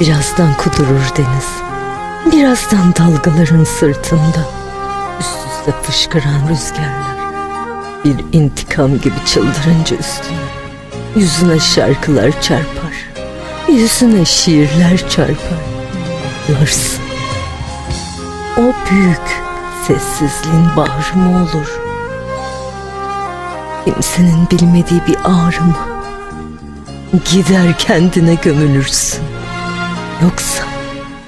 Birazdan kudurur deniz. Birazdan dalgaların sırtında. Üst üste fışkıran rüzgarlar. Bir intikam gibi çıldırınca üstüne. Yüzüne şarkılar çarpar. Yüzüne şiirler çarpar. Ağlarsın. O büyük sessizliğin bağrı mı olur? Kimsenin bilmediği bir ağrı mı? Gider kendine gömülürsün. Yoksa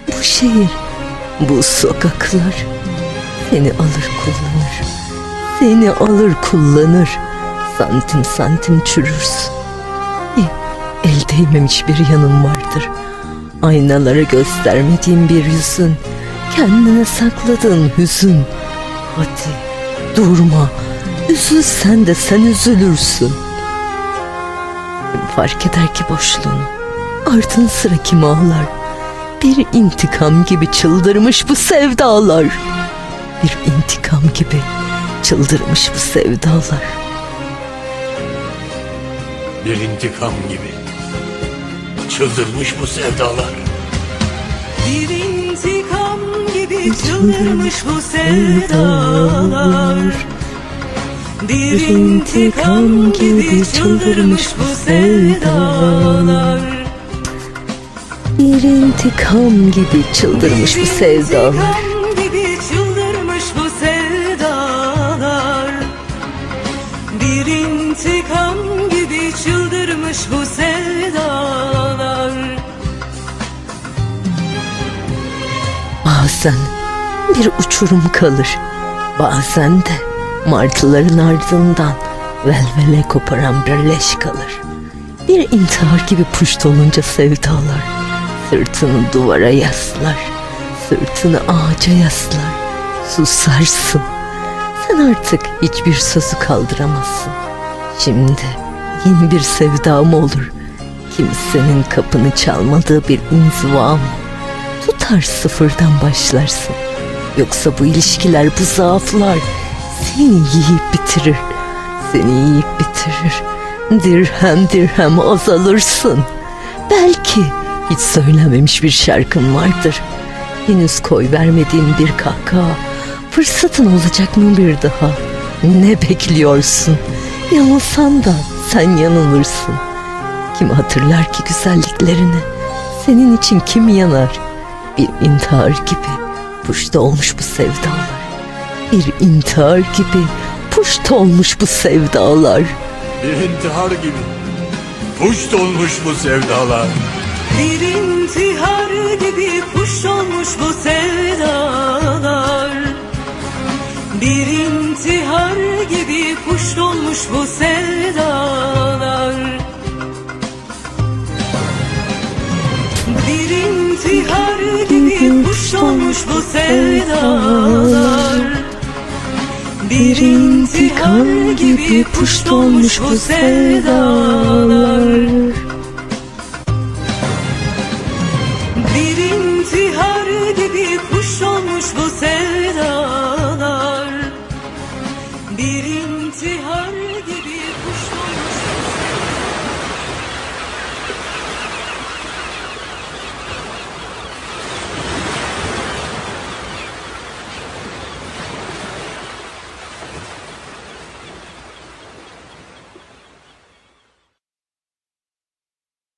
bu şehir, bu sokaklar seni alır kullanır. Seni alır kullanır. Santim santim çürürsün. E, el değmemiş bir yanın vardır. Aynalara göstermediğin bir yüzün. Kendine sakladığın hüzün. Hadi durma. Üzülsen de sen üzülürsün. Fark eder ki boşluğunu? Ardın sıra kim ağlar? Bir intikam gibi çıldırmış bu sevdalar. Bir intikam gibi çıldırmış bu sevdalar. Bir intikam gibi çıldırmış bu sevdalar. Bir intikam gibi çıldırmış bu sevdalar Bir intikam gibi çıldırmış bu sevdalar Bir intikam gibi çıldırmış bu sevdalar. intikam gibi çıldırmış bu sevdalar Bir intikam gibi çıldırmış bu sevdalar Bazen bir uçurum kalır. Bazen de martıların ardından velvele koparan bir leş kalır. Bir intihar gibi puşt olunca sevdalar. Sırtını duvara yaslar. Sırtını ağaca yaslar. Susarsın. Sen artık hiçbir sözü kaldıramazsın. Şimdi yeni bir sevda mı olur? Kimsenin kapını çalmadığı bir inziva mı? tutar sıfırdan başlarsın. Yoksa bu ilişkiler, bu zaaflar seni yiyip bitirir. Seni yiyip bitirir. Dirhem dirhem azalırsın. Belki hiç söylememiş bir şarkın vardır. Henüz koy vermediğin bir kahkaha. Fırsatın olacak mı bir daha? Ne bekliyorsun? Yanılsan da sen yanılırsın. Kim hatırlar ki güzelliklerini? Senin için kim yanar? Bir intihar gibi puşta olmuş bu sevdalar. Bir intihar gibi puşta olmuş bu sevdalar. Bir intihar gibi puş dolmuş bu sevdalar. Bir intihar gibi kuş olmuş bu sevdalar. Bir intihar gibi kuş olmuş bu sevdalar. Bir intihar gibi kuş olmuş bu sevdalar. Bir intihar gibi kuş olmuş bu sevdalar Bir intihar